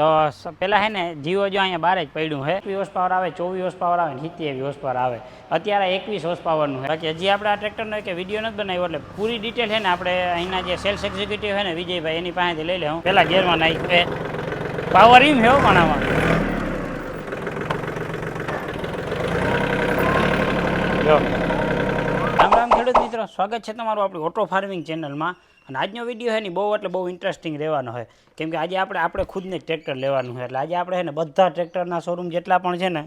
તો પહેલાં હે ને જીઓ જો અહીંયા બાર જ પડ્યું છે એકવીસ હોર્સ પાવર આવે, ચોવીસ હોર્સ પાવર આવે નીતિ એવી હોર્સ પાવર આવે. અત્યારે એકવીસ હોર્સ પાવરનું છે બાકી હજી આપણે આ ટ્રેક્ટરનો કે વીડિયો નથી બનાવ્યો એટલે પૂરી ડિટેલ છે ને આપણે અહીંના જે સેલ્સ એક્ઝિક્યુટિવ છે ને વિજયભાઈ, એની પાસેથી લઈ લે હું પેલા ગેરમાં નાખી પાવર એમ છે હો પણ આમાં જો. રામ રામ ખેડૂત મિત્રો, સ્વાગત છે તમારું આપણી ઓટો ફાર્મિંગ ચેનલમાં અને આજનો વીડિયો હે ને બહુ એટલે બહુ ઇન્ટરેસ્ટિંગ રહેવાનો છે. કેમ કે આજે આપણે આપણે ખુદને ટ્રેક્ટર લેવાનું છે. એટલે આજે આપણે હે ને બધા ટ્રેક્ટરના શોરૂમ જેટલા પણ છે ને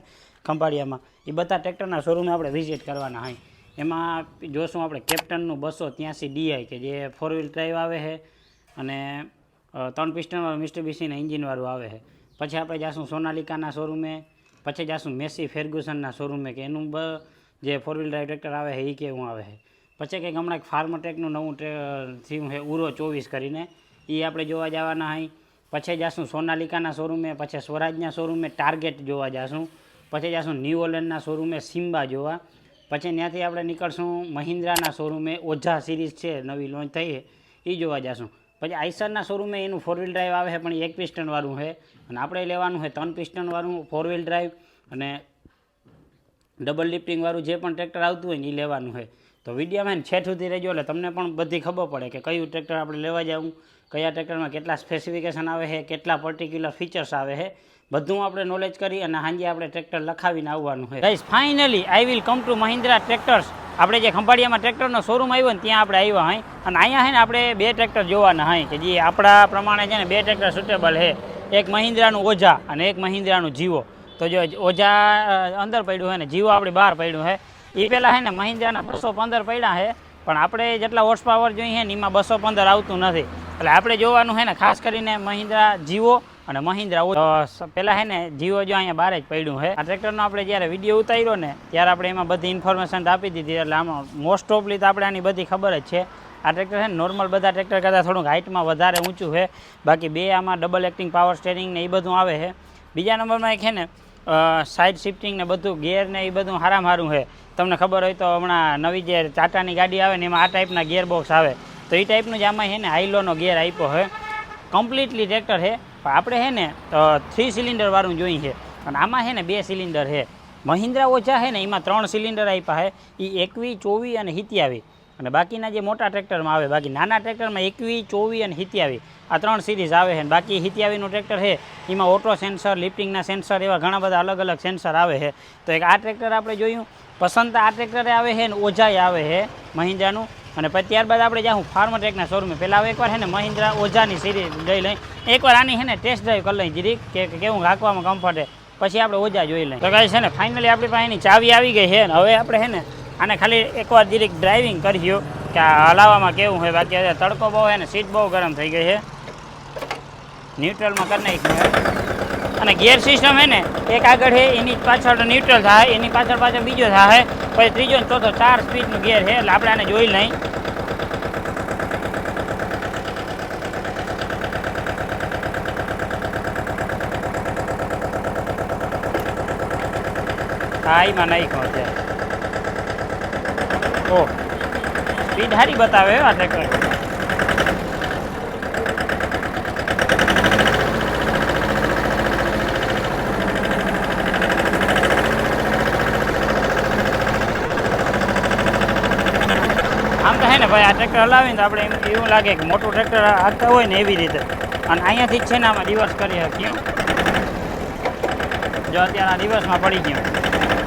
ખંભાળિયામાં એ બધા ટ્રેક્ટરના શોરૂમે આપણે વિઝિટ કરવાના હોય એમાં જોશું આપણે કેપ્ટનનું બસો ત્યાંસી ડીઆઈ કે જે ફોર વ્હીલ ડ્રાઈવ આવે છે અને ત્રણ પિસ્ટનવાળું મિસ્ટર બીસીના એન્જિનવાળું આવે છે. પછી આપણે જાશું સોનાલિકાના શોરૂમે પછી જાશું મેસી ફેર્ગ્યુસનના શોરૂમે કે એનું બ, જે ફોર વ્હીલ ડ્રાઈવ ટ્રેક્ટર આવે છે એ કેવું આવે છે. પછી કંઈક હમણાં એક ફાર્મટેકનું નવું થયું છે, ઉરો ચોવીસ કરીને. એ આપણે જોવા જવાના હોય પછી જાશું સોનાલિકાના શોરૂમે પછી સ્વરાજના શોરૂમે ટાર્ગેટ જોવા જાશું. પછી જાશું ન્યૂ ઓલેન્ડના શોરૂમે સિમ્બા જોવા. પછી ત્યાંથી આપણે નીકળશું મહિન્દ્રાના શોરૂમે ઓઝા સિરીઝ છે, નવી લોન્ચ થઈ એ જોવા જાશું. પછી આઈસરના શોરૂમે એનું ફોર વ્હીલ ડ્રાઈવ આવે છે, પણ એક પિસ્ટનવાળું છે. અને આપણે લેવાનું છે ત્રણ પિસ્ટનવાળું ફોર વ્હીલ ડ્રાઈવ અને ડબલ લિફ્ટિંગવાળું જે પણ ટ્રેક્ટર આવતું હોય ને એ લેવાનું છે. તો વિડીયોમાં છેઠ સુધી રહેજો એટલે તમને પણ બધી ખબર પડે કે કયું ટ્રેક્ટર આપણે લેવા જવું કયા ટ્રેક્ટરમાં કેટલા સ્પેસિફિકેશન આવે છે, કેટલા પર્ટિક્યુલર ફીચર્સ આવે છે, બધું આપણે નોલેજ કરી અને સાંજે આપણે ટ્રેક્ટર લખાવીને આવવાનું છે. Guys finally I will come to Mahindra tractors આપણે જે ખંભાળિયામાં ટ્રેક્ટરનો શોરૂમ આવ્યો ને ત્યાં આપણે આવ્યા હોય અને અહીંયા છે ને આપણે બે ટ્રેક્ટર જોવાના હોય કે જે આપણા પ્રમાણે છે ને બે ટ્રેક્ટર સુટેબલ છે. એક મહિન્દ્રાનું ઓઝા અને એક મહિન્દ્રાનું જીવો. તો જો ઓઝા અંદર પડ્યું છે ને જીવો આપણે બહાર પડ્યું છે એ પહેલાં છે ને મહિન્દ્રાના બસો પંદર પડ્યા છે પણ આપણે જેટલા હોર્સ પાવર જોઈએ ને એમાં બસો પંદર આવતું નથી. એટલે આપણે જોવાનું છે ને, ખાસ કરીને મહિન્દ્રા જીવો અને મહિન્દ્રા પહેલાં છે ને, જીવો જો અહીંયા બહાર જ પડ્યું છે આ ટ્રેક્ટરનો આપણે જ્યારે વીડિયો ઉતાર્યો ને, ત્યારે આપણે એમાં બધી ઇન્ફોર્મેશન આપી દીધી. એટલે આમાં મોસ્ટ ઓફલી તો આપણે આની બધી ખબર જ છે. આ ટ્રેક્ટર છે ને નોર્મલ બધા ટ્રેક્ટર કરતાં થોડુંક હાઇટમાં વધારે ઊંચું છે બાકી બે આમાં ડબલ એક્ટિંગ પાવર સ્ટેરિંગ ને એ બધું આવે છે બીજા નંબરમાં એક છે ને સાઇડ શિફ્ટિંગ ને બધું ગેર ને એ બધું હારામ હારું છે તમને ખબર હોય તો હમણાં નવી જે ટાટાની ગાડી આવે ને એમાં આ ટાઈપના ગિયર બોક્સ આવે. તો એ ટાઈપનું જ આમાં છે ને હાઈલોનો ગિયર આપ્યો છે. કમ્પ્લીટલી ટ્રેક્ટર છે. પણ આપણે છે ને થ્રી સિલિન્ડરવાળું જોઈએ છે. અને આમાં છે ને બે સિલિન્ડર છે. મહિન્દ્રા ઓછા છે ને, એમાં ત્રણ સિલિન્ડર આપ્યા છે. એ એકવી ચોવી અને હિત્યાવી અને બાકીના જે મોટા ટ્રેક્ટરમાં આવે, બાકી નાના ટ્રેક્ટરમાં એકવી ચોવી અને હિત્યાવી આ ત્રણ સિરીઝ આવે છે. ને બાકી હિત્યાવીનું ટ્રેક્ટર છે. એમાં ઓટો સેન્સર લિફ્ટિંગના સેન્સર એવા ઘણા બધા અલગ અલગ સેન્સર આવે છે. તો એક આ ટ્રેક્ટર આપણે જોયું. પસંદ આ ટ્રેક્ટરે આવે છે ને ઓઝાએ આવે છે મહિન્દ્રાનું. અને પછી ત્યારબાદ આપણે જાઉં ફાર્મટેકના શોરૂમે પહેલાં એકવાર છે ને મહિન્દ્રા ઓઝાની સિરીઝ લઈ લઈ. એકવાર આની છે ને ટેસ્ટ ડ્રાઈવ કરી લઈ જીરીક કે કેવું રાખવામાં કમ્ફર્ટ પછી આપણે ઓઝા જોઈ લઈએ તો કહે છે ને ફાઇનલી આપણી પાસે એની ચાવી આવી ગઈ છે ને હવે આપણે છે ને આને ખાલી એકવાર જીરીક ડ્રાઇવિંગ કરી કે હલાવવામાં કેવું હોય. બાકી તડકો બહુ છે ને સીટ બહુ ગરમ થઈ ગઈ છે. ન્યુટ્રલમાં કરી નાખી અને ગિયર સિસ્ટમ છે ને, એક આગળ છે એની પાછળ ન્યુટ્રલ થાય, એની પાછળ પાછળ બીજો થાય, પછી ત્રીજો ને ચોથો ચાર સ્પીડનું ગિયર છે એટલે આપણે આને જોઈ લઈ હા, એમાં કહો છે ઓ સ્પીડ સારી બતાવે એવા ટ્રેક્ટર ભાઈ, આ ટ્રેક્ટર હલાવીને તો આપણે એમ એવું લાગે કે મોટું ટ્રેક્ટર હાંકતા હોય ને એવી રીતે. અને અહીંયાથી જ છે ને આમાં રિવર્સ કરી શકીએ જો અત્યારે આ રિવર્સમાં પડી ગયું.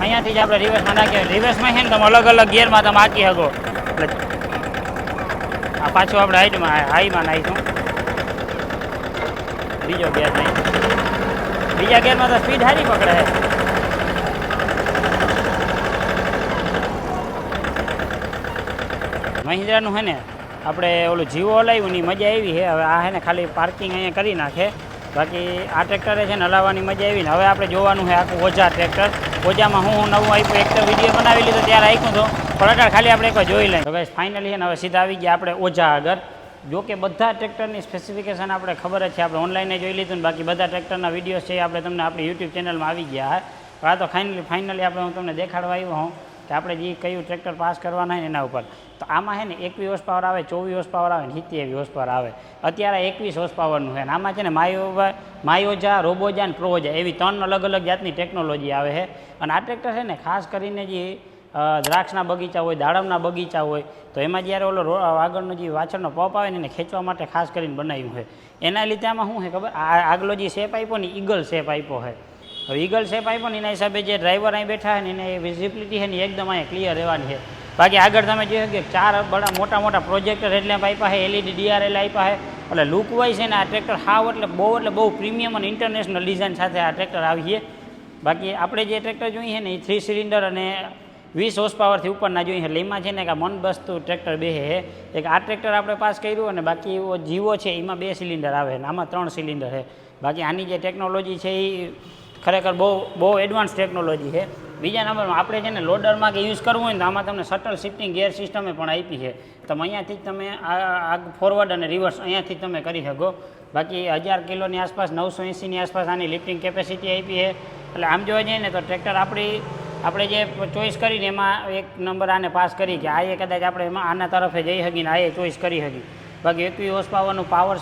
અહીંયાથી જ આપણે રિવર્સમાં નાખીએ. રિવર્સમાં છે ને તમે અલગ અલગ ગિયરમાં તમે આંકી શકો. એટલે આ પાછું આપણે હાઈટમાં હાઈમાં નાખીશું. બીજો ગેર નહીં બીજા ગેરમાં તો સ્પીડ સારી પકડે છે. મહિન્દ્રાનું છે ને, આપણે ઓલું જીવો હલાવ્યું ની મજા આવી છે. હવે આ છે ને ખાલી પાર્કિંગ અહીંયા કરી નાખે. બાકી આ ટ્રેક્ટરે છે ને હલાવવાની મજા આવી ને હવે આપણે જોવાનું છે આખું ઓજા ટ્રેક્ટર ઓજામાં હું હું નવું આપ્યું, એક તો વીડિયો બનાવી લીધો ત્યારે આપ્યું તો, પણ ખાલી આપણે એકવાર જોઈ લઈએ. હવે ફાઇનલી છે ને હવે સીધા આવી ગયા આપણે ઓઝા આગળ. જો કે બધા ટ્રેક્ટરની સ્પેસિફિકેશન આપણે ખબર જ છે, આપણે ઓનલાઈને જોઈ લીધું ને બાકી બધા ટ્રેક્ટરના વિડીયોઝ છે આપણે તમને આપણી યુટ્યુબ ચેનલમાં આવી ગયા હા. તો ફાઇનલી ફાઇનલી આપણે હું તમને દેખાડવા આવ્યો હું કે આપણે જે કયું ટ્રેક્ટર પાસ કરવાના હોય એના ઉપર. તો આમાં છે ને એકવીસ હોર્સ પાવર આવે, ચોવીસ હોર્સ પાવર આવે ને સિત્તેર હોર્સ પાવર આવે. અત્યારે એકવીસ હોર્સ પાવરનું છે ને આમાં છે ને માયો માયોજા, રોબોજા અને પ્રોજા એવી ત્રણ અલગ અલગ જાતની ટેકનોલોજી આવે છે. અને આ ટ્રેક્ટર છે ને ખાસ કરીને જે દ્રાક્ષના બગીચા હોય, દાડમના બગીચા હોય, તો એમાં જ્યારે ઓલો આગળનો જે વાછળનો પપ આવે ને એને ખેંચવા માટે ખાસ કરીને બનાવ્યું છે. એના લીધે આમાં શું છે ખબર? આગલો જે શેપ આપ્યો ને ઈગલ શેપ આપ્યો છે. હવે છે આપ્યો ને એના હિસાબે જે ડ્રાઈવર અહીં બેઠા છે ને એને વિઝિબિલિટી છે ને એકદમ અહીંયા ક્લિયર રહેવાની છે. બાકી આગળ તમે જોયું કે ચાર બડા મોટા મોટા પ્રોજેક્ટર એટલે આપ્યા છે એલઈડી ડીઆરએલ આપ્યા છે. એટલે લુક વાઇઝ છે ને આ ટ્રેક્ટર હાવ એટલે બહુ એટલે બહુ પ્રીમિયમ અને ઇન્ટરનેશનલ ડિઝાઇન સાથે આ ટ્રેક્ટર આવી છે. બાકી આપણે જે ટ્રેક્ટર જોઈએ છે ને એ થ્રી સિલિન્ડર અને વીસ હોર્સ પાવરથી ઉપરના જોઈએ એટલે એમાં છે ને કે મન બસતું ટ્રેક્ટર બે હે એક આ ટ્રેક્ટર આપણે પાસ કર્યું અને બાકી જીવો છે, એમાં બે સિલિન્ડર આવે ને આમાં ત્રણ સિલિન્ડર છે. બાકી આની જે ટેકનોલોજી છે એ ખરેખર બહુ બહુ એડવાન્સ ટેકનોલોજી છે. બીજા નંબરમાં આપણે છે ને લોડરમાં કે યુઝ કરવું હોય ને આમાં તમને શટલ શિફ્ટિંગ ગેર સિસ્ટમે પણ આપી છે. તમે અહીંયાથી જ તમે આ ફોરવર્ડ અને રિવર્સ અહીંયાથી તમે કરી શકો. બાકી હજાર કિલોની આસપાસ, નવસો એંસીની આસપાસ આની લિફ્ટિંગ કેપેસિટી આપી છે. એટલે આમ જોવા જઈએ ને તો ટ્રેક્ટર આપણી, આપણે જે ચોઈસ કરીને એમાં એક નંબર આને પાસ કરી કે આ એ કદાચ આપણે એમાં આના તરફે જઈ શકીને આ એ ચોઈસ કરી શકી બાકી એકવી હોસ પાવરનું પાવર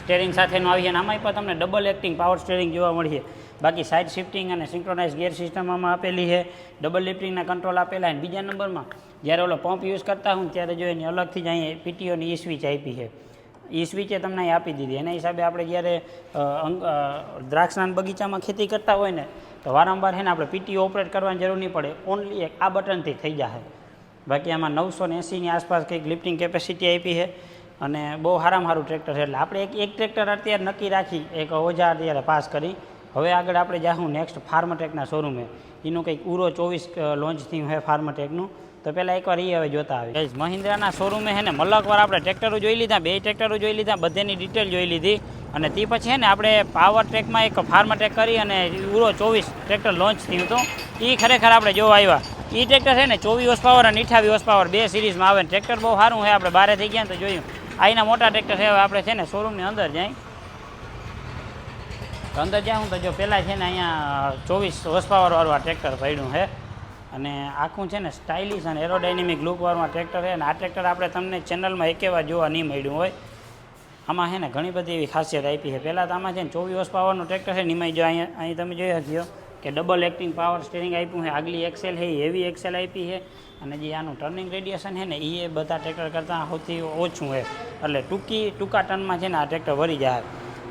સ્ટેરિંગ સાથેનું આવી છે અને આમાં પણ તમને ડબલ એક્ટિંગ પાવર સ્ટેરિંગ જોવા મળીએ. બાકી સાઇડ શિફ્ટિંગ અને સિંક્રોનાઇઝ ગિયર સિસ્ટમ આમાં આપેલી છે. ડબલ લિફ્ટિંગના કંટ્રોલ આપેલા અને બીજા નંબરમાં જ્યારે ઓલો પંપ યુઝ કરતા હું ત્યારે જો એની અલગથી જ અહીંયા પીટીઓની ઈ સ્વિચ આપી છે. ઈ સ્વિચે તમને અહીં આપી દીધી. એના હિસાબે આપણે જ્યારે દ્રાક્ષના બગીચામાં ખેતી કરતા હોય ને, તો વારંવાર છે આપણે પીટીઓ ઓપરેટ કરવાની જરૂર નહીં પડે. ઓનલી એક આ બટનથી થઈ જશે બાકી આમાં નવસો ને એંસીની આસપાસ કંઈક લિફ્ટિંગ કેપેસિટી આપી છે. અને બહુ સારામાં સારું ટ્રેક્ટર છે. એટલે આપણે એક એક ટ્રેક્ટર અત્યારે નક્કી રાખી, એક ઓજા અત્યારે પાસ કરી. હવે આગળ આપણે જાશું નેક્સ્ટ ફાર્મટેકના શોરૂમે એનું કંઈક ઉરો ચોવીસ લોન્ચ થયું છે ફાર્મટેકનું તો પહેલાં એકવાર એ હવે જોતા આવી મહિન્દ્રાના શોરૂમે છે ને મલકવાર આપણે ટ્રેક્ટરો જોઈ લીધા, બે ટ્રેક્ટરો જોઈ લીધા, બધેની ડિટેલ જોઈ લીધી. અને તે પછી ને, આપણે પાવર ટ્રેકમાં એક ફાર્મટેક કરી અને ઉરો ચોવીસ ટ્રેક્ટર લોન્ચ થયું હતું. એ ખરેખર આપણે જોવા આવ્યા એ ટ્રેક્ટર છે ને, ચોવીસ હોર્સ પાવર અને અઠાવીસ પાવર બે સિરીઝમાં આવે ને ટ્રેક્ટર બહુ સારું છે આપણે બારે થઈ ગયા તો જોયું. આઈના મોટા ટ્રેક્ટર છે, હવે આપણે છે ને શોરૂમની અંદર જાય. અંદર જ્યાં હું તો જો પહેલાં છે ને અહીંયા ચોવીસ હોર્સ પાવરવાળું ટ્રેક્ટર પડ્યું છે. અને આખું છે ને સ્ટાઇલિશ અને એરોડાયનેમિક લુકવાળું ટ્રેક્ટર છે. અને આ ટ્રેક્ટર આપણે તમને ચેનલમાં એકેવાર જોવા નહીં મળ્યું હોય. આમાં છે ને ઘણી બધી એવી ખાસિયત આપી છે. પહેલાં તો આમાં છે ને ચોવીસ હોર્સ પાવરનું ટ્રેક્ટર છે નિમાઈ જો અહીંયા અહીં તમે જોઈ શક્યો કે ડબલ એક્ટિંગ પાવર સ્ટેરિંગ આપ્યું છે, આગલી એક્સેલ છે હેવી એક્સેલ આપી છે. અને જે આનું ટર્નિંગ રેડિયેશન છે ને એ બધા ટ્રેક્ટર કરતાં સૌથી ઓછું છે. એટલે ટૂંકી, ટૂંકા ટર્નમાં છે ને, આ ટ્રેક્ટર વરી જાય.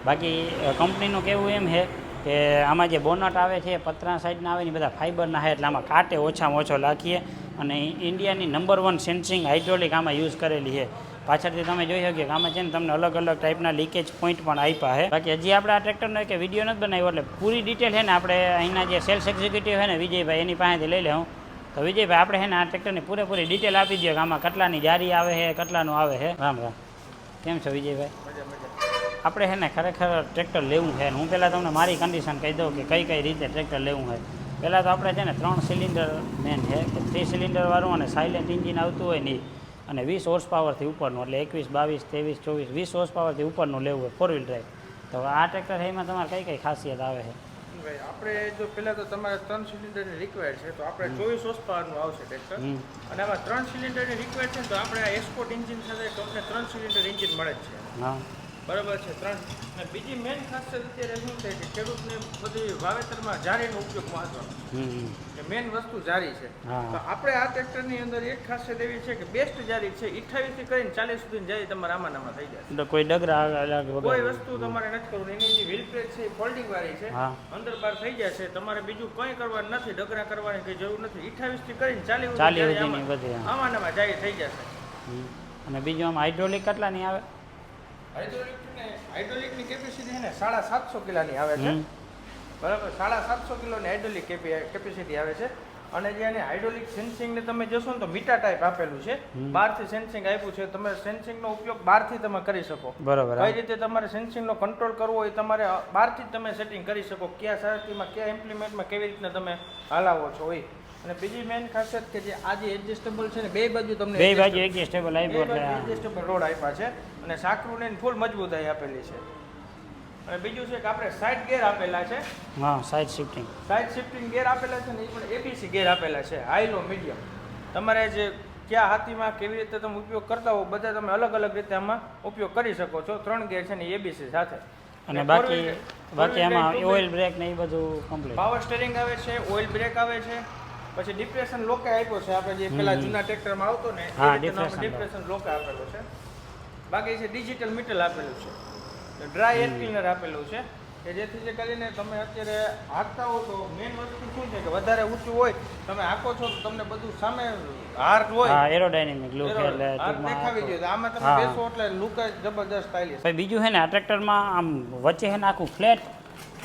બાકી કંપનીનું કહેવું એમ છે કે આમાં જે બોનટ આવે છે, પતરા સાઈડના આવે ને બધા ફાઇબરના છે, એટલે આમાં કાંટે ઓછામાં ઓછો રાખીએ અને ઇન્ડિયાની નંબર વન સેન્સિંગ હાઇડ્રોલિક આમાં યુઝ કરેલી છે. પાછળથી તમે જોઈ શકીએ કે આમાં છે ને તમને અલગ અલગ ટાઈપના લીકેજ પોઈન્ટ પણ આપ્યા છે બાકી હજી આપણે આ ટ્રેક્ટરનો એક વીડિયો નથી બનાવ્યો એટલે પૂરી ડિટેલ છે ને આપણે અહીંના જે સેલ્સ એક્ઝિક્યુટિવ છે ને વિજયભાઈ, એની પાસેથી લઈ લેવું તો વિજયભાઈ, આપણે છે ને આ ટ્રેક્ટરની પૂરેપૂરી ડિટેલ આપી દઈએ કે આમાં કેટલાની જારી આવે છે કેટલાનું આવે છે રામ રામ. કેમ છો વિજયભાઈ? આપણે છે ને ખરેખર ટ્રેક્ટર લેવું છે હું પહેલાં તમને મારી કન્ડિશન કહી દઉં કે કઈ કઈ રીતે ટ્રેક્ટર લેવું છે પહેલાં તો આપણે છે ને ત્રણ સિલિન્ડર મેન છે, કે થ્રી સિલિન્ડરવાળું અને સાયલેન્ટ એન્જિન આવતું હોય ને ઈ. અને વીસ હોર્સ પાવરથી ઉપરનું એટલે એકવીસ બાવીસ ત્રેવીસ ચોવીસ વીસ હોર્સ પાવરથી ઉપરનું લેવું હોય ફોર વ્હીલ ડ્રાઈવ તો આ ટ્રેક્ટર એમાં તમારે કઈ કઈ ખાસિયત આવે છે? ભાઈ આપણે જો પહેલાં તો તમારે ત્રણ સિલિન્ડરની રિક્વાયર્ડ છે તો આપણે ચોવીસ હોર્સ પાવરનું આવશે ટ્રેક્ટર. અને આમાં ત્રણ સિલિન્ડરની રિક્વાયર્ડ છે તો આપણે આ એક્સપોર્ટ એન્જિન સાથે તમને ત્રણ સિલિન્ડર એન્જિન મળે જ છે. હા. બરાબર છે ત્રણ. અને બીજી મેઇન ખાસિયત અત્યારે શું છે કે ખેડૂતને બધી વાવેતરમાં જારીનો ઉપયોગ મહત્વનો હમ કે મેઇન વસ્તુ જારી છે. તો આપણે આ ટ્રેક્ટરની અંદર એક ખાસિયત એવી છે કે બેસ્ટ જારી છે 28 થી કરીને ચાલીસ સુધી જારી તમારે આમાં નામાં થઈ જાય એટલે કોઈ ડગરા કોઈ વસ્તુ તમારે નથી કરવું. એની જે વ્હીલ પ્લેટ છે ફોલ્ડિંગ વાળી છે. અંદર બહાર થઈ જાય છે તમારે બીજું કંઈ કરવાનું નથી ડગરા કરવાની કઈ જરૂર નથી. 28 થી કરીને ચાલીસ સુધી ચાલી જારી આમાં- બધી, હા. આમાં ને આમાં જારી થઈ જશે. અને બીજું આમ હાઇડ્રોલિક કેટલાની આવે? હાઇડ્રોલિક હાઇડ્રોલિકની કેપેસિટી છે ને સાડા સાતસો કિલોની આવે છે. બરાબર? સાડા સાતસો કિલોની હાઇડ્રોલિક કેપેસિટી આવે છે. અને જે એને હાઇડ્રોલિક સેન્સિંગને તમે જોશો ને તો મીટા ટાઈપ આપેલું છે. બહારથી સેન્સિંગ આપ્યું છે. તમે સેન્સિંગનો ઉપયોગ બહારથી તમે કરી શકો. બરાબર કઈ રીતે તમારે સેન્સિંગનો કંટ્રોલ કરવો હોય તમારે બહારથી જ તમે સેટિંગ કરી શકો. કયા સારથીમાં કયા ઇમ્પ્લિમેન્ટમાં કેવી રીતના તમે હલાવો છો હોય અને બીજી મેઇન ખાસિયત કે જે આ જે એડજસ્ટેબલ છે ને બે બાજુ તમને બે બાજુ એડજસ્ટેબલ આપ્યું એટલે એડજસ્ટેબલ રોડ આપ્યા છે અને સાકરુને ફૂલ મજબૂતાઈ આપેલી છે. અને બીજું છે કે આપણે સાઈડ ગેર આપેલા છે. હા side shifting side shifting gear આપેલા છે ને એ પણ એબીસી ગેર આપેલા છે હાઈ લો મીડિયમ તમારે જે કયા હાથીમાં કેવી રીતે તમે ઉપયોગ કરતા હો બધા તમે અલગ અલગ રીતે આમાં ઉપયોગ કરી શકો છો. ત્રણ ગેર છે ને એબીસી સાથે. અને બાકી બાકી એમાં ઓઇલ બ્રેક ને એ બધું કમ્પ્લીટ પાવર સ્ટેરિંગ આવે છે ઓઇલ બ્રેક આવે છે પછી ડિપ્રેશન લોકે આપ્યો છે આપણે જે પેલા જૂના ટ્રેક્ટરમાં આવતો ને હા, ડિપ્રેશન લોકે આપેલો છે. બાકી છે ડિજિટલ મીટર આપેલું છે. ડ્રાય એર ક્લીનર આપેલું છે કે જેથી જે કરીને તમે અત્યારે હાંકતા હો તો મેઇન વસ્તુ શું છે કે વધારે ઊંચું હોય તમે હાંકો છો તો તમને બધું સામે હાર્ટ હોય. હા એરોડાયનેમિક લુક એટલે દેખાવી જોઈએ આમાં તમે. બેસો એટલે લુક જ જબરદસ્ત સ્ટાઇલિશ ભાઈ બીજું છે ને આ ટ્રેક્ટરમાં આમ વચ્ચે છે ને આખું ફ્લેટ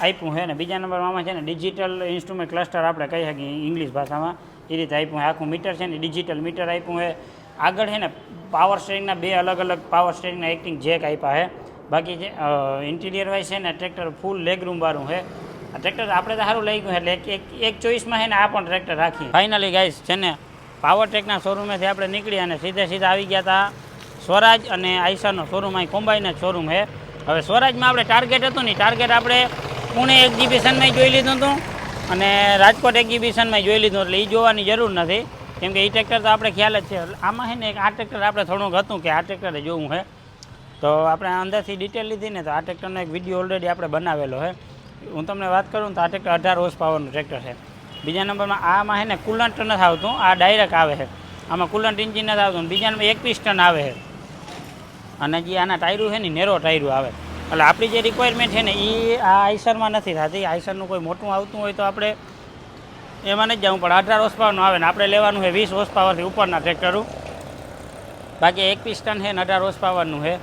આપ્યું છે ને, બીજા નંબરમાં છે ને ડિજિટલ ઇન્સ્ટ્રુમેન્ટ ક્લસ્ટર આપણે કહી શકીએ ઇંગ્લિશ ભાષામાં. એ રીતે આપ્યું છે. આખું મીટર છે ને ડિજિટલ મીટર આપ્યું છે. આગળ છે ને પાવર સ્ટેરિંગના બે અલગ અલગ પાવર સ્ટેરિંગના એક્ટિંગ જેક આપ્યા છે. બાકી જે ઇન્ટિરિયર વાઇઝ છે ને ટ્રેક્ટર ફૂલ લેગ રૂમવાળું છે. આ ટ્રેક્ટર આપણે તો સારું લઈ ગયું એટલે એક એક એક ચોઈસમાં છે ને, આ પણ ટ્રેક્ટર રાખી ફાઇનલી ગાઈસ છે ને પાવર ટેકના શોરૂમેથી આપણે નીકળી અને સીધે સીધા આવી ગયા હતા સ્વરાજ અને આઈસાનો શોરૂમ અહીં કોમ્બાઈન જ શોરૂમ છે. હવે સ્વરાજમાં આપણે ટાર્ગેટ હતું નહીં ટાર્ગેટ આપણે પુણે એક્ઝિબિશનમાં જોઈ લીધું હતું અને રાજકોટ એક્ઝિબિશનમાં જોઈ લીધું એટલે એ જોવાની જરૂર નથી. કેમ કે એ ટ્રેક્ટર તો આપણે ખ્યાલ જ છે. આમાં છે ને આ ટ્રેક્ટર આપણે થોડુંક હતું કે આ ટ્રેક્ટરે જોવું છે. તો આપણે અંદરથી ડિટેલ લીધી ને તો આ ટ્રેક્ટરનો એક વીડિયો ઓલરેડી આપણે બનાવેલો છે. હું તમને વાત કરું તો આ ટ્રેક્ટર અઢાર હોર્સ પાવરનું ટ્રેક્ટર છે. બીજા નંબરમાં આમાં છે ને કુલન્ટ નથી આવતું. આ ડાયરેક્ટ આવે છે. આમાં કુલન્ટ ઇન્જિન નથી આવતું બીજા નંબર એક પિસ્ટન આવે છે. અને જે આના ટાયરું છે ને નેરો ટાયરું આવે. એટલે આપણી જે રિક્વાયરમેન્ટ છે ને એ આ આઈસરમાં નથી થતી. આઈસરનું કોઈ મોટું આવતું હોય તો આપણે એમાં નથી જવું, પણ અઢાર હોર્સ પાવરનું આવે ને, આપણે લેવાનું છે વીસ હોર્સ પાવરથી ઉપરના ટ્રેક્ટરો બાકી એક પિસ્ટન છે ને, અઢાર હોર્સ પાવરનું છે.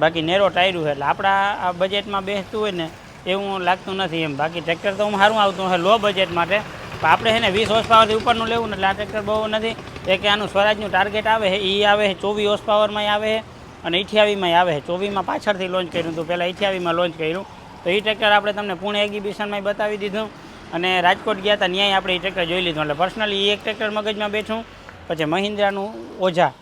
બાકી નેરો ટાયરું છે, એટલે આપણા આ બજેટમાં બેસતું હોય ને, એવું લાગતું નથી એમ. બાકી ટ્રેક્ટર તો હું સારું આવતું હોય લો બજેટ માટે. પણ આપણે છે ને, વીસ હોર્સ પાવરથી ઉપરનું લેવું ને, એટલે આ ટ્રેક્ટર બહુ નથી. એ કે આનું સ્વરાજનું ટાર્ગેટ આવે છે એ આવે છે, ચોવીસ હોર્સ પાવરમાં આવે છે. અને અઠ્યાવીમાં આવે છે. ચોવીસમાં પાછળથી લોન્ચ કર્યું હતું. પહેલાં અઠ્યાવીમાં લોન્ચ કર્યું. તો એ ટ્રેક્ટર આપણે તમને પુણે એક્ઝિબિશનમાં બતાવી દીધું. અને રાજકોટ ગયા હતા ત્યાંય આપણે એ ટ્રેક્ટર જોઈ લીધું. એટલે પર્સનલી એક ટ્રેક્ટર મગજમાં બેઠું. પછી મહિન્દ્રાનું ઓઝા.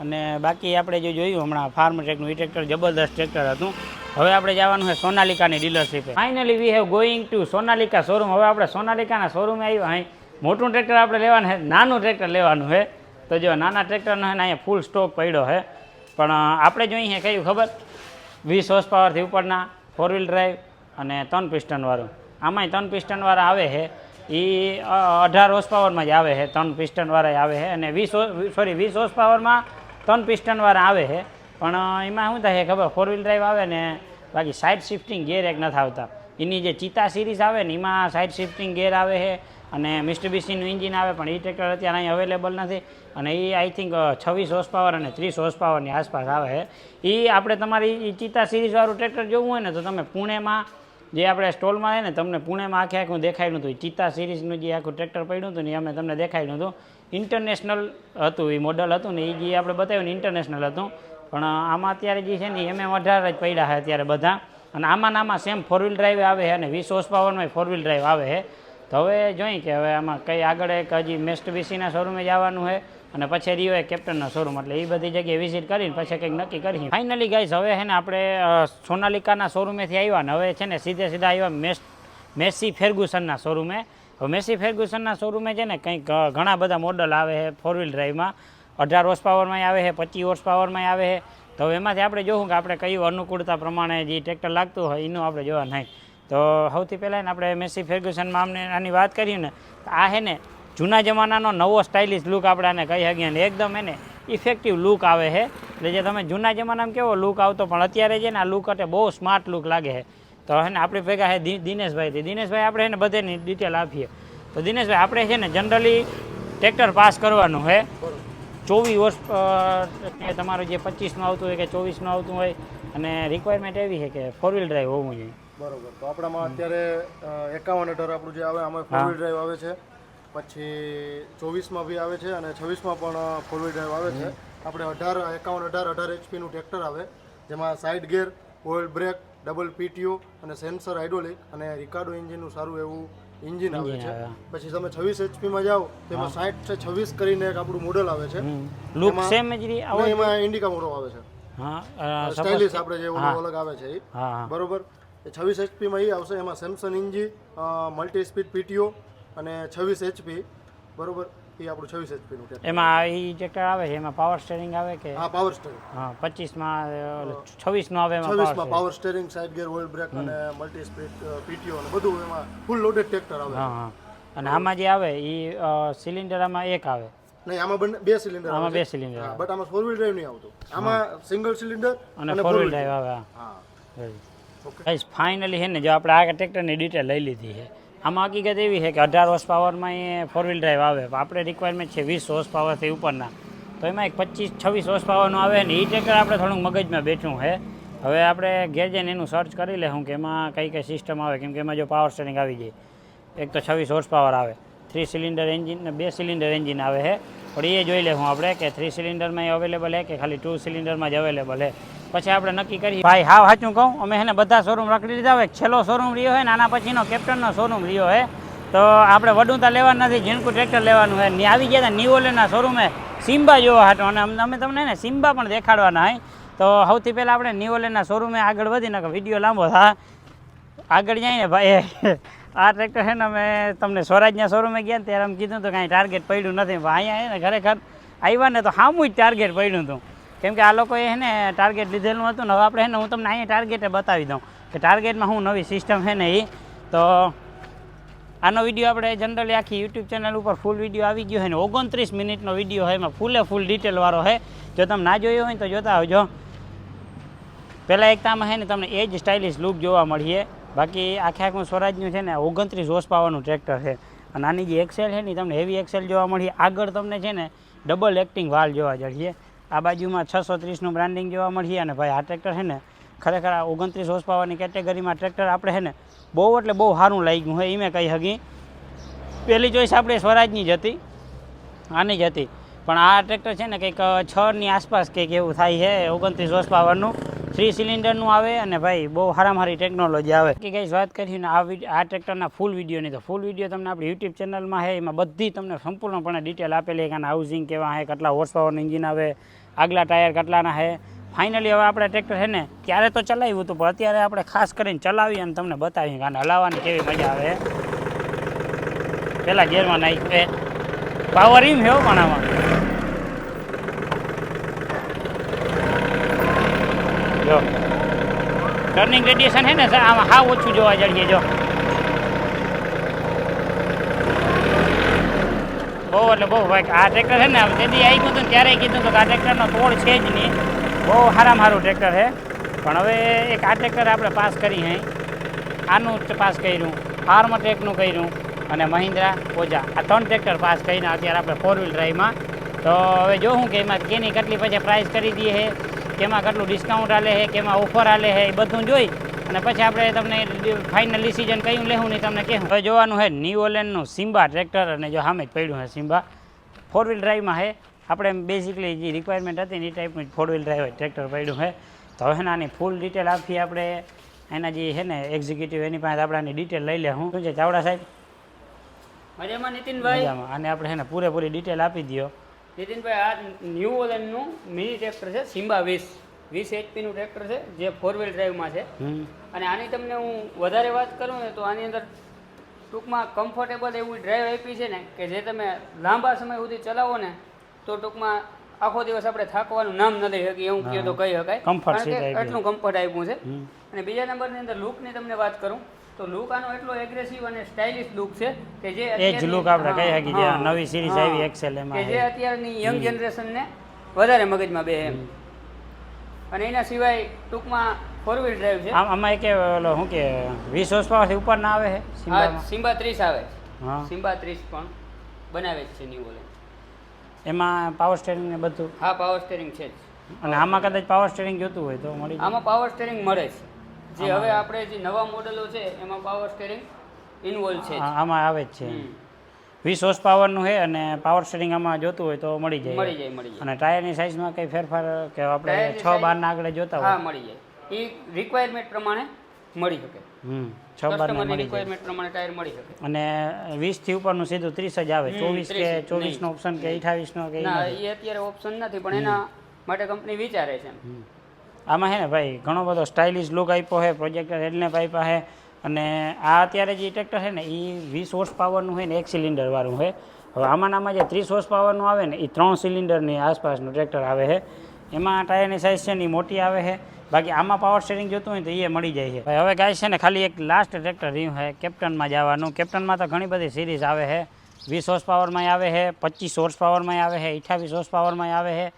અને બાકી આપણે જે જોયું હમણાં ફાર્મ ટ્રેકનું એ ટ્રેક્ટર જબરદસ્ત ટ્રેક્ટર હતું. હવે આપણે જવાનું છે સોનાલિકાની ડીલરશીપે finally we have going to Sonalika showroom હવે આપણે સોનાલિકાના શોરૂમે આવ્યા અહીં. મોટું ટ્રેક્ટર આપણે લેવાનું છે, નાનું ટ્રેક્ટર લેવાનું છે. તો જો નાના ટ્રેક્ટરનો છે ને, અહીંયા ફૂલ સ્ટોક પડ્યો છે. પણ આપણે જોઈએ કયું ખબર? વીસ હોર્સ પાવરથી ઉપરના ફોર વ્હીલ ડ્રાઈવ અને ત્રણ પિસ્ટનવાળું આમાંય ત્રણ પિસ્ટનવાળા આવે છે. એ અઢાર હોર્સ પાવરમાં જ આવે છે. ત્રણ પિસ્ટનવાળા આવે છે અને વીસ સોરી વીસ હોર્સ પાવરમાં ત્રણ પિસ્ટનવાળા આવે છે. પણ એમાં શું થાય ખબર? ફોર વ્હીલ ડ્રાઈવ આવે ને બાકી સાઇડ શિફ્ટિંગ ગેર એક નથી આવતા. એની જે ચિતા સિરીઝ આવે ને, એમાં સાઇડ શિફ્ટિંગ ગેર આવે છે. અને મિસ્ટર બીસીનું એન્જિન આવે, પણ એ ટ્રેક્ટર અત્યારે અહીં અવેલેબલ નથી. અને એ આઈ થિંક છવ્વીસ હોર્સ પાવર અને ત્રીસ હોર્સ પાવરની આસપાસ આવે છે. એ આપણે તમારી એ ચિતા સિરીઝવાળું ટ્રેક્ટર જોવું હોય ને, તો તમે પુણેમાં જે આપણે સ્ટોલમાં છે ને, તમને પુણેમાં આખે આખું દેખાડ્યું હતું. ચિત્તા સિરીઝનું જે આખું ટ્રેક્ટર પડ્યું હતું ને એ અમે તમને દેખાયું હતું. ઇન્ટરનેશનલ હતું એ મોડલ હતું ને એ જે આપણે બતાવ્યું ને ઇન્ટરનેશનલ હતું. પણ આમાં અત્યારે જે છે ને એમ એમ અઢાર જ પડ્યા છે અત્યારે બધા. અને આમાં નામાં સેમ ફોર વ્હીલ ડ્રાઈવ આવે છે અને વીસ હોર્સ પાવરમાં ફોર વ્હીલ ડ્રાઈવ આવે છે. તો હવે જોઈ કે હવે આમાં કઈ આગળ એક હજી મેસ્ટ બીસીના શોરૂમે જવાનું છે અને પછી રહ્યો એક કેપ્ટનનો શોરૂમ એટલે એ બધી જગ્યાએ વિઝિટ કરીને પછી કંઈક નક્કી કરી ફાઇનલી ગાઈઝ હવે છે ને આપણે સોનાલિકાના શોરૂમેથી આવ્યા ને હવે છે ને સીધે સીધા આવ્યા મેસ્ટ મેસી ફેર્ગુસનના શોરૂમે હવે મેસી ફેર્ગુસનના શોરૂમે છે ને કંઈક ઘણા બધા મોડલ આવે છે ફોર વ્હીલ ડ્રાઈવમાં અઢાર હોર્સ પાવરમાં આવે છે, પચીસ હોર્સ પાવરમાં આવે છે. તો એમાંથી આપણે જોવું કે આપણે કયું અનુકૂળતા પ્રમાણે જે ટ્રેક્ટર લાગતું હોય, એનું આપણે જોવા નહીં તો સૌથી પહેલાં આપણે મેસી ફેર્ગ્યુસનમાં અમને આની વાત કરી ને આ હે ને જૂના જમાનાનો નવો સ્ટાઇલિશ લુક આપણે આને કહી શકીએ ને, એકદમ એને ઇફેક્ટિવ લુક આવે છે એટલે જે તમે જૂના જમાનામાં કેવો લુક આવતો, પણ અત્યારે છે ને આ લુક એટલે બહુ સ્માર્ટ લુક લાગે છે તો હે ને આપણી ભેગા છે દિનેશભાઈથી દિનેશભાઈ દિનેશભાઈ આપણે એને બધેની ડિટેલ આપીએ. તો દિનેશભાઈ, આપણે છે ને જનરલી ટ્રેક્ટર પાસ કરવાનું છે ચોવીસ વર્ષ તમારું જે પચીસનું આવતું હોય કે ચોવીસનું આવતું હોય, અને રિક્વાયરમેન્ટ એવી છે કે ફોર વ્હીલ ડ્રાઈવ હોવું જોઈએ. બરોબર. તો આપણામાં અત્યારે એકાવન અઢાર આપણું જે આવે આમાં ફોર વ્હીલ ડ્રાઈવ આવે છે. પછી ચોવીસમાં બી આવે છે અને છવ્વીસમાં પણ ફોર વ્હીલ ડ્રાઈવ આવે છે. આપણે અઢાર એકાવન અઢાર અઢાર એચપીનું ટ્રેક્ટર આવે જેમાં side gear oil brake double PTO અને સેન્સર હાઇડ્રોલિક અને રિકાર્ડો એન્જિનનું સારું એવું એન્જિન આવે છે. પછી તમે છવ્વીસ એચપીમાં જાઓ તેમાં સાઠ છે છવ્વીસ કરીને એક આપણું મોડલ આવે છે. લુક એમાં- ઇન્ડિકા મોડલ આવે. છે. હા સ્ટાઇલિશ આપણે જે ઓલો અલગ આવે છે એ બરોબર? છવ્વીસ એચપીમાં એ આવશે. એમાં સેમસંગ ઇન્જી મલ્ટી સ્પીડ પીટીઓ અને છવ્વીસ એચપી બરોબર? એ આપણું છવ્વીસ એચપીનું ટ્રેક્ટર એમાં એ ટ્રેક્ટર આવે છે એમાં પાવર સ્ટેરિંગ આવે કે? હા પાવર સ્ટેરિંગ હા પચીસમાં છવ્વીસનો આવે છવ્વીસમાં power steering side gear oil brake અને મલ્ટી સ્પીડ પીટીઓ અને બધું એમાં ફૂલ લોડેડ ટ્રેક્ટર આવે. હા અને આમાં જે આવે એ સિલિન્ડર આમાં એક આવે. નહીં આમાં બંને બે સિલિન્ડર આમાં બે સિલિન્ડર બટ આમાં ફોર વ્હીલ ડ્રાઈવ નહીં આવતું. આમાં સિંગલ સિલિન્ડર અને ફોર વ્હીલ ડ્રાઈવ આવે હા. ગાઈસ ફાઇનલી છે ને, જો આપણે આ ટ્રેક્ટરની ડિટેલ લઈ લીધી છે. આમાં હકીકત એવી છે કે અઢાર હોર્સ પાવરમાં એ ફોર વ્હીલ ડ્રાઈવ આવે. પણ આપણે રિક્વાયરમેન્ટ છે વીસ હોર્સ પાવરથી ઉપરના. તો એમાં એક પચીસ, છવ્વીસ હોર્સ પાવરનું આવે ને એ ટ્રેક્ટર આપણે થોડુંક મગજમાં બેઠું છે. હવે આપણે ઘેર જઈને એનું સર્ચ કરી લેવું કે એમાં કઈ કઈ સિસ્ટમ આવે. કેમ કે એમાં જો પાવર સ્ટેરિંગ આવી જાય. એક તો છવ્વીસ હોર્સ પાવર આવે. થ્રી સિલિન્ડર એન્જિન ને બે સિલિન્ડર એન્જિન આવે છે. પણ એ જોઈ લેવું આપણે કે થ્રી સિલિન્ડરમાં અવેલેબલ છે કે ખાલી ટુ સિલિન્ડરમાં જ અવેલેબલ છે. પછી આપણે નક્કી કરીએ. ભાઈ હા સાચું કહું, અમે છે ને બધા શોરૂમ રખડી લીધા હોય, છેલ્લો શોરૂમ રહ્યો હોય ને, આના પછીનો કેપ્ટનનો શોરૂમ રહ્યો હોય તો આપણે વડુંતા લેવાનું નથી ઝીણકું ટ્રેક્ટર લેવાનું હોય આવી ગયા હતા નિવોલેના શોરૂમે સિમ્બા જોવા હતો અને અમે તમને ને સિમ્બા પણ દેખાડવાના હોય તો સૌથી પહેલાં આપણે નિવોલેના શોરૂમે આગળ વધીને વીડિયો લાંબો થા. આગળ જાય ને ભાઈ, આ ટ્રેક્ટર છે ને અમે તમને સ્વરાજના શોરૂમે ગયા ત્યારે અમે કીધું તો કાંઈ ટાર્ગેટ પડ્યું નથી. પણ અહીંયા ને ખરેખર આવ્યા ને તો સામું જ ટાર્ગેટ પડ્યું હતું. કેમ કે આ લોકોએ છે ને ટાર્ગેટ લીધેલું હતું ને હવે આપણે છે ને હું તમને અહીંયા ટાર્ગેટે બતાવી દઉં કે ટાર્ગેટમાં હું નવી સિસ્ટમ છે ને એ તો આનો વીડિયો આપણે જનરલી આખી યુટ્યુબ ચેનલ ઉપર ફૂલ વીડિયો આવી ગયો છે ને ઓગણત્રીસ મિનિટનો વીડિયો હોય એમાં ફૂલે ફૂલ ડિટેલવાળો છે. જો તમે ના જોયો હોય તો જોતા આવજો. પહેલાં એકતામાં છે ને તમને એ જ સ્ટાઇલિશ લુક જોવા મળીએ. બાકી આખે આખું સ્વરાજનું છે ને ઓગણત્રીસ હોર્સ પાવરનું ટ્રેક્ટર છે. અને આની જે એક્સેલ છે ને તમને હેવી એક્સેલ જોવા મળીએ. આગળ તમને છે ને ડબલ એક્ટિંગ વાલ જોવા જઈએ. આ બાજુમાં છસો ત્રીસનું બ્રાન્ડિંગ જોવા મળીએ અને ભાઈ આ ટ્રેક્ટર છે ને ખરેખર આ ઓગણત્રીસ હોર્સ પાવરની કેટેગરીમાં ટ્રેક્ટર આપણે છે ને બહુ એટલે બહુ સારું લાગ્યું હોય એ મેં કહી શકી પહેલી ચોઈસ આપણે સ્વરાજની જ હતી. આની જ હતી. પણ આ ટ્રેક્ટર છે ને કંઈક છની આસપાસ કંઈક એવું થાય છે, ઓગણત્રીસ હોર્સ પાવરનું. થ્રી સિલિન્ડરનું આવે અને ભાઈ, બહુ હારામારી ટેકનોલોજી આવે. કે કંઈ વાત કરી ને આ આ ટ્રેક્ટરના ફૂલ વિડીયોની તો ફૂલ વીડિયો તમને આપણી યુટ્યુબ ચેનલમાં છે, એમાં બધી તમને સંપૂર્ણપણે ડિટેલ આપેલી કે હાઉસિંગ કેવા છે, કેટલા હોર્સ પાવરનું ઇન્જિન આવે, આગલા ટાયર કેટલાના છે. ફાઇનલી હવે આપણે ટ્રેક્ટર છે ને ત્યારે તો ચલાવ્યું હતું, પણ અત્યારે આપણે ખાસ કરીને ચલાવી અને તમને બતાવીએ કે આને હલાવવાની કેવી મજા આવે. પહેલાં ગેરમાં નાખી પાવર એમ હેવો પણ આમાં. જો ટર્નિંગ રેડિયેશન છે ને, સર, આમાં હાવ ઓછું જોવા જઈએ, જો. બહુ એટલે બહુ ભાઈ, આ ટ્રેક્ટર છે ને તેથી આવી ગયું હતું ત્યારે કીધું હતું કે આ ટ્રેક્ટરનો તોડ છે જ નહીં. બહુ સારામાં સારું ટ્રેક્ટર છે. પણ હવે એક આ ટ્રેક્ટર આપણે પાસ કરી હે. આનું પાસ કર્યું. ફાર્મટેકનું કર્યું. અને મહિન્દ્રા ઓજા. આ ત્રણ ટ્રેક્ટર પાસ કરીને અત્યારે આપણે ફોર વ્હીલ ડ્રાઈવમાં તો હવે જોઉં કે એમાં કેની કેટલી પછી પ્રાઇસ કરી દઈએ છે કેમાં કેટલું ડિસ્કાઉન્ટ આલે છે કેમાં ઓફર આલે છે એ બધું જોઈ અને પછી આપણે તમને ફાઇનલ ડિસિઝન કયું લેવું નહીં તમને કહેવું. હવે જોવાનું છે ન્યુઓલેનનું સિમ્બા ટ્રેક્ટર અને જો સામે જ પડ્યું છે સિમ્બા ફોર વ્હીલ ડ્રાઈવમાં છે. આપણે બેઝિકલી જે રિક્વાયરમેન્ટ હતી ને એ ટાઈપનું ફોર વ્હીલ ડ્રાઈવ ટ્રેક્ટર પડ્યું છે. તો હવે આની ફૂલ ડિટેલ આપી આપણે. એના જે છે ને એક્ઝિક્યુટિવ એની પાસે આપણે આની ડિટેલ લઈ લે હું શું છે ચાવડા સાહેબ? મજામાં નીતિનભાઈ? મજામાં. અને આપણે છે ને પૂરેપૂરી ડિટેલ આપી દો નીતિનભાઈ આ ન્યૂ ઓલેન્ડનું મિની ટ્રેક્ટર છે સિમ્બા વીસ. વીસ એચપીનું ટ્રેક્ટર છે જે ફોર વ્હીલ ડ્રાઈવમાં છે. અને આની તમને હું વધારે વાત કરું ને તો આની અંદર ટૂંકમાં કમ્ફર્ટેબલ એવું ડ્રાઈવ આપી છે ને કે જે તમે લાંબા સમય સુધી ચલાવો ને તો ટૂંકમાં આખો દિવસ આપણે થાકવાનું નામ ન લઈ શકીએ એવું કહે તો કહી શકાય. કમ્ફર્ટ આપ્યું. એટલું કમ્ફર્ટ આપ્યું છે. અને બીજા નંબરની અંદર લુકની તમને વાત કરું તો લુક આનો એટલો એગ્રેસિવ અને સ્ટાઇલિશ લુક છે કે જે એ જ લુક આપણે કહી શકીએ જે નવી સિરીઝ આવી એક્સેલ એમાં કે જે અત્યારની યંગ જનરેશનને વધારે મગજમાં બે એમ. અને એના સિવાય ટૂંકમાં ફોર વ્હીલ ડ્રાઈવ છે. આમાં એક ઓલો શું કે વીસ હોર્સ પાવરથી ઉપર ના આવે છે સિમ્બા ત્રીસ આવે છે. સિમ્બા ત્રીસ પણ બનાવે જ છે ન્યુ ઓલે. એમાં પાવર સ્ટેરિંગ ને બધું. હા પાવર સ્ટેરિંગ છે જ. અને આમાં કદાચ પાવર સ્ટેરિંગ જોતું હોય તો મળી આમાં પાવર સ્ટેરિંગ મળે છે. જે હવે આપણે જે નવા મોડેલો છે એમાં પાવર સ્ટેરિંગ ઇન્વોલ્વ છે આમાં આવે જ છે. વીસ હોર્સ પાવરનું છે અને પાવર સ્ટેરિંગ આમાં જોતું હોય તો મળી જાય. મળી જાય મળી જાય. અને ટાયરની સાઇઝમાં કંઈ ફેરફાર કે આપણે છ બારના આગળ જોતા હા હોય મળી જાય. એ રિક્વાયરમેન્ટ પ્રમાણે મળી શકે. છ બાર મળી જાય. ટાયર મળી શકે. અને વીસથી ઉપરનું સીધું ત્રીસ જ આવે. ચોવીસ કે 30 ચોવીસ નો ઓપ્શન કે અઠાવીસ નો કે ના એ અત્યારે ઓપ્શન નથી પણ એના માટે કંપની વિચારે છે આમાં હે ને ભાઈ ઘણો બધો સ્ટાઇલિશ લુક આપ્યો છે પ્રોજેક્ટર હેડલેમ્પ આપ્યા છે અને આ અત્યારે જે ટ્રેક્ટર છે ને એ વીસ હોર્સ પાવરનું હોય ને એક સિલિન્ડર વાળું હોય હવે આમાં આમાં જે ત્રીસ હોર્સ પાવરનું આવે ને એ ત્રણ સિલિન્ડરની આસપાસનું ટ્રેક્ટર આવે છે એમાં ટાયરની સાઇઝ છે ને એ મોટી આવે છે બાકી આમાં પાવર સ્ટેરિંગ જોતું હોય તો એ મળી જાય છે. ભાઈ, હવે ગાય છે ને ખાલી એક લાસ્ટ ટ્રેક્ટર રહ્યું છે કેપ્ટનમાં જવાનું. કેપ્ટનમાં તો ઘણી બધી સિરીઝ આવે છે. વીસ હોર્સ પાવરમાં આવે છે, પચીસ હોર્સ પાવરમાં આવે છે અઠ્યાવીસ હોર્સ પાવરમાં આવે છે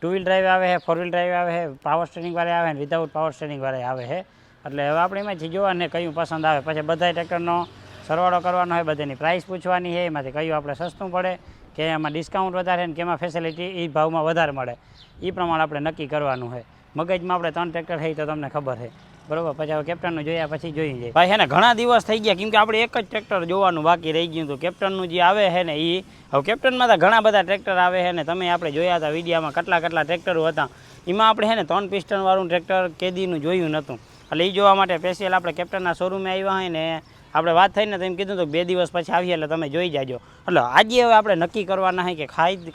ટુ વ્હીલ ડ્રાઈવ આવે છે ફોર વ્હીલ ડ્રાઈવ આવે છે પાવર સ્ટેરિંગ વાળા આવે ને વિધાઉટ પાવર સ્ટેરિંગ વાળા આવે છે. એટલે હવે આપણે એમાંથી જોવાને કયું પસંદ આવે. પછી બધા ટ્રેક્ટરનો સરવાળો કરવાનો હોય, બધાની પ્રાઇસ પૂછવાની છે, એમાંથી કયું આપણે સસ્તું પડે, કે એમાં ડિસ્કાઉન્ટ વધારે ને કે એમાં ફેસિલિટી એ ભાવમાં વધારે મળે. એ પ્રમાણે આપણે નક્કી કરવાનું છે. મગજમાં આપણે ત્રણ ટ્રેક્ટર થઈ તો તમને ખબર છે. બરોબર? પછી હવે કેપ્ટનનું જોયા પછી જોઈ જાય ભાઈ, હે ને, ઘણા દિવસ થઈ ગયા, કેમ કે આપણે એક જ ટ્રેક્ટર જોવાનું બાકી રહી ગયું હતું. કેપ્ટનનું જે આવે છે ને એ હવે કેપ્ટનમાં તો ઘણા બધા ટ્રેક્ટર આવે છે ને, તમે આપણે જોયા હતા વિડીયામાં કેટલા કેટલા ટ્રેક્ટરો હતા. એમાં આપણે હે ને ત્રણ પિસ્ટનવાળું ટ્રેક્ટર કેદીનું જોયું નહોતું. એટલે એ જોવા માટે સ્પેશિયલ આપણે કેપ્ટનના શોરૂમે આવ્યા હોય ને આપણે વાત થઈને તેમ કીધું તો બે દિવસ પછી આવીએ એટલે તમે જોઈ જાજો. એટલે આજે હવે આપણે નક્કી કરવાના છે કે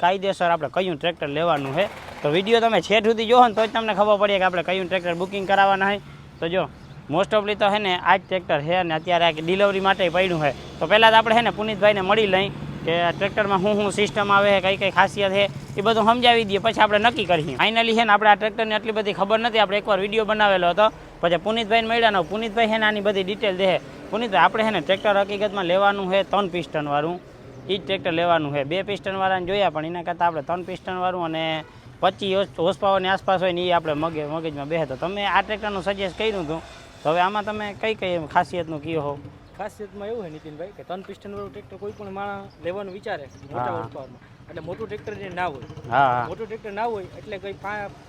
કાયદેસર આપણે કયું ટ્રેક્ટર લેવાનું છે તો વીડિયો તમે છેઠ સુધી જોવો ને તો જ તમને ખબર પડે કે આપણે કયું ટ્રેક્ટર બુકિંગ કરાવવાના છે તો જો મોસ્ટ ઓફલી તો છે ને આ જ ટ્રેક્ટર છે અને અત્યારે આ ડિલિવરી માટે પડ્યું છે તો પહેલાં તો આપણે છે ને પુનિતભાઈને મળી લઈ કે ટ્રેક્ટરમાં શું શું સિસ્ટમ આવે છે કઈ કઈ ખાસિયત છે એ બધું સમજાવી દઈએ. પછી આપણે નક્કી કરીએ. ફાઇનલી છે ને આપણે આ ટ્રેક્ટરની આટલી બધી ખબર નથી. આપણે એકવાર વીડિયો બનાવેલો હતો. પછી પુનિતભાઈને મળ્યા ને પુનિતભાઈ હે ને આની બધી ડિટેલ દે પુનિતભાઈ આપણે હે ને ટ્રેક્ટર હકીકતમાં લેવાનું છે ત્રણ પિસ્ટનવાળું. એ જ ટ્રેક્ટર લેવાનું છે. બે પિસ્ટનવાળાને જોયા પણ એના કરતાં આપણે ત્રણ પિસ્ટનવાળું અને પચીસ હોર્સ પાવરની આસપાસ હોય ને એ આપણે મગે મગજમાં બેસે. તો તમે આ ટ્રેક્ટરનું સજેસ્ટ કર્યું હતું. તો હવે આમાં તમે કઈ કઈ ખાસિયતનું કયો હો? ખાસિયતમાં એવું હોય નીતિનભાઈ કે ત્રણ પિસ્ટન વાળું ટ્રેક્ટર કોઈ પણ માણસ લેવાનું વિચારે મોટા હા. પાવરમાં એટલે મોટું ટ્રેક્ટર જે ના હોય. હા મોટું ટ્રેક્ટર ના હોય એટલે કઈ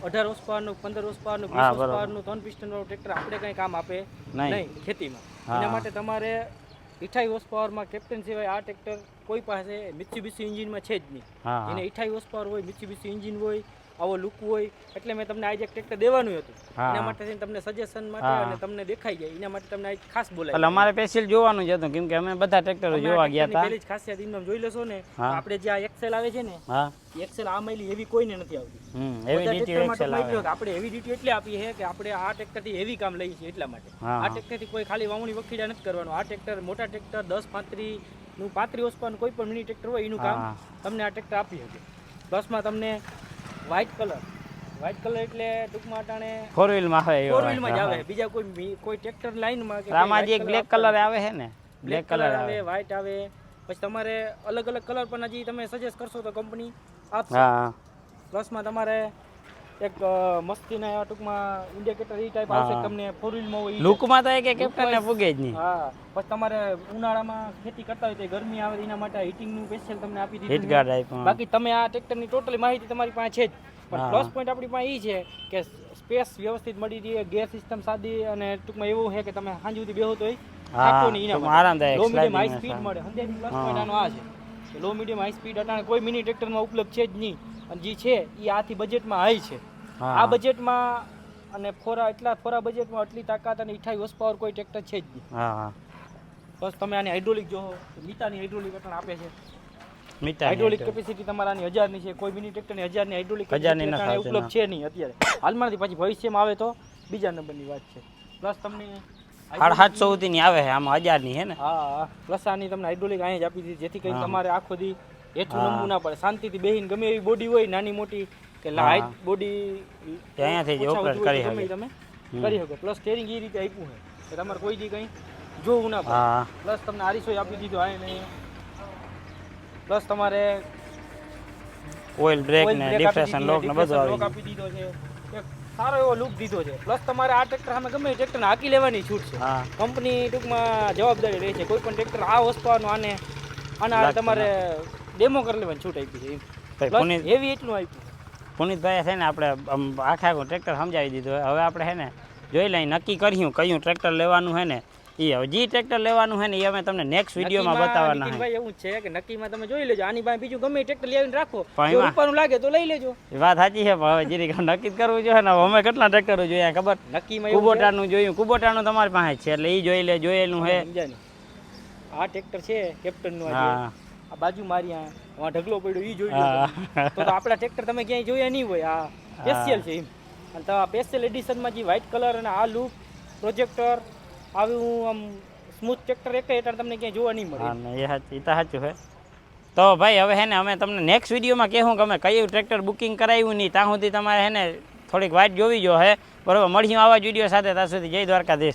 અઢાર હોર્સ પાવરનું પંદર હોર્સ પાવરનું વીસ બરોબર. પાવરનું ત્રણ પિસ્ટન વાળું ટ્રેક્ટર આપણે કઈ કામ આપે નહીં. ખેતીમાં. એના માટે તમારે ઇઠાઈ હોર્સ પાવરમાં કેપ્ટન સિવાય આ ટ્રેક્ટર કોઈ પાસે મિત્સુબિશી ઇન્જિનમાં છે જ નહીં. એને અઠાવી હોર્સ પાવર હોય મિત્સુબિશી એન્જિન હોય આવો લુક હોય એટલે મેં તમને આજે એક ટ્રેક્ટર દેવાનું હતું. એના માટે થઈને તમને સજેશન માટે અને તમને દેખાઈ જાય એના માટે તમને આજ ખાસ એટલે અમારે પેશિયલ જોવાનું જ હતું કેમ કે અમે બધા ટ્રેક્ટરો જોવા ગયા હતા. પેલી જ ખાસિયત ઇન્ડમ જોઈ લેશો ને આપણે જે આ એક્સેલ આવે છે ને હા. એક્સેલ આ માઇલી એવી કોઈને નથી આવતી. એવી ડીટી એક્સેલ આવે. આપણે એવી ડીટી એટલે આપીએ છે કે આપણે આ ટ્રેક્ટરથી હેવી કામ લઈએ છીએ એટલા માટે. આ ટ્રેક્ટરથી કોઈ ખાલી વાવણી વખીડા નથી કરવાનું. આ ટ્રેક્ટર મોટા ટ્રેક્ટર દસ પાંત્રી નું પાંત્રીસ હોસપાનું કોઈ પણ મિની ટ્રેક્ટર હોય એનું કામ તમને આ ટ્રેક્ટર આપી શકે. બસમાં તમને વ્હાઇટ કલર વ્હાઇટ કલર એટલે ટૂંકમાં અટાણે ફોર વ્હીલમાં આવે ફોર વ્હીલમાં જ આવે. બીજા કોઈ કોઈ ટ્રેક્ટર લાઈનમાં કે રામાજી એક બ્લેક કલર આવે છે ને બ્લેક કલર આવે. વ્હાઇટ આવે. પછી તમારે અલગ અલગ કલર પણ હજી તમે સજેસ્ટ કરશો તો કંપની આપશે. હા. પ્લસમાં તમારે એક અ, એવા ટૂંકમાં ઇન્ડિકેટર એ ટાઈપ આવશે તમને ફોર વ્હીલમાં હોય લુકમાં તો એક કેપ્ટન ને પૂગે જ નહીં. હા. પછી તમારે ઉનાળામાં ખેતી કરતા હોય તો ગરમી આવે એના માટે હીટિંગનું સ્પેશિયલ તમને આપી હીટ ગાર્ડ. બાકી તમે આ ટ્રેક્ટરની ટોટલી માહિતી તમારી પાસે છે જ. પણ. પ્લસ પોઈન્ટ આપણી પાસે એ છે કે સ્પેસ વ્યવસ્થિત મળી રહી ગેર સિસ્ટમ સાદી અને ટૂંકમાં એવું છે કે તમે સાંજ સુધી બેહો તો આરામદાયક, સ્પીડ મળે. હંધેની પ્લસ પોઈન્ટ આનો આ છે. લો મીડિયમ હાઈ સ્પીડ અટાણે કોઈ મિની ટ્રેક્ટરમાં ઉપલબ્ધ છે જ નહીં. અને જે છે એ આથી બજેટમાં હાઈ છે. આ બજેટમાં અને ફોરા એટલા ફોરા બજેટમાં આટલી તાકાત અને અઠાવી હોર્સ પાવર કોઈ ટ્રેક્ટર છે જ નહીં. હા બસ તમે આની હાઇડ્રોલિક જો મીતાની હાઇડ્રોલિક અટણ આપે છે. હાઇડ્રોલિક કેપેસિટી તમારાની હજારની છે કોઈ મિની ટ્રેક્ટરની હજારની હાઇડ્રોલિક હજારની ઉપલબ્ધ છે નહીં અત્યારે. હાલમાં નથી પછી ભવિષ્યમાં આવે તો બીજા નંબરની વાત છે. પ્લસ તમને સાડા સાતસો સુધીની આવે છે આમાં હજારની છે ને? હા હા. પ્લસ આની તમને હાઇડ્રોલિક અહીંયા જ આપી દીધી જેથી કરીને તમારે આખો દી હેઠું. નમવું ના પડે. શાંતિથી બેહીને ગમે એવી બોડી હોય નાની મોટી કે. લાઇટ બોડી અહીંયાથી જ ઓપરેટ કરી શકો તમે. કરી શકો પ્લસ સ્ટેરિંગ એ રીતે આપ્યું છે કે તમારે કોઈ દી કંઈ જોવું ના પડે. પ્લસ તમને આરીસો આપી દીધો આ ને પ્લસ તમારે ઓઇલ બ્રેક ને ડિફ્રેશન લોક ને બધું આવી આપી દીધો છે. એક સારો એવો લુક દીધો છે. પ્લસ તમારે આ ટ્રેક્ટર સામે ગમે ટ્રેક્ટર હાકી લેવાની છૂટ છે. કંપની ટૂંકમાં જવાબદારી રહે છે. કોઈ પણ ટ્રેક્ટર આ વસ્તુ આને આના તમારે ડેમો કરી લેવાની છૂટ આપી છે હેવી એટલું આપ્યું પુનિતભાઈ છે ને આપણે આમ આખે આખું ટ્રેક્ટર સમજાવી દીધું. હવે આપણે છે ને જોઈ લઈ નક્કી કર્યું કયું ટ્રેક્ટર લેવાનું છે ને. એ હવે જે ટ્રેક્ટર લેવાનું છે ને એ અમે તમને નેક્સ્ટ વિડીયોમાં બતાવવાના ભાઈ એવું છે કે નક્કીમાં તમે જોઈ લેજો. આની પાસે બીજું ગમે ટ્રેક્ટર લેવીને રાખો. એમાં- લાગે તો લઈ લેજો. વાત સાચી છે હવે જીરીક નક્કી કરવું જોઈએ ને અમે કેટલા ટ્રેક્ટરો જોયા ખબર? નક્કીમાં એવું કુબોટાનું જોયું. કુબોટાનું તમારી પાસે છે એટલે એ જોઈ લે જોયેલું છે? આ ટ્રેક્ટર છે કેપ્ટનનું હા. આ બાજુ મારી આ ઢગલો પડ્યો એ જોઈ તો આપણા ટ્રેક્ટર તમે ક્યાંય જોયા નહીં હોય. આ સ્પેશિયલ છે એમ. અને તો સ્પેશિયલ એડિશનમાં જે વ્હાઇટ કલર અને આ લુક પ્રોજેક્ટર આવ્યું આમ સ્મૂથ ટ્રેક્ટર એક એટલે તમને ક્યાંય જોવા નહીં મળે. હા એ તો સાચું હે. તો ભાઈ હવે હે ને અમે તમને નેક્સ્ટ વિડીયોમાં કહેવું કે અમે કયું ટ્રેક્ટર બુકિંગ કરાવ્યું નહીં. ત્યાં સુધી તમારે હે ને થોડીક વાટ જોવી જો હે. બરોબર મળીશું આવા જ વીડિયો સાથે. ત્યાં સુધી જય દ્વારકાધીશ.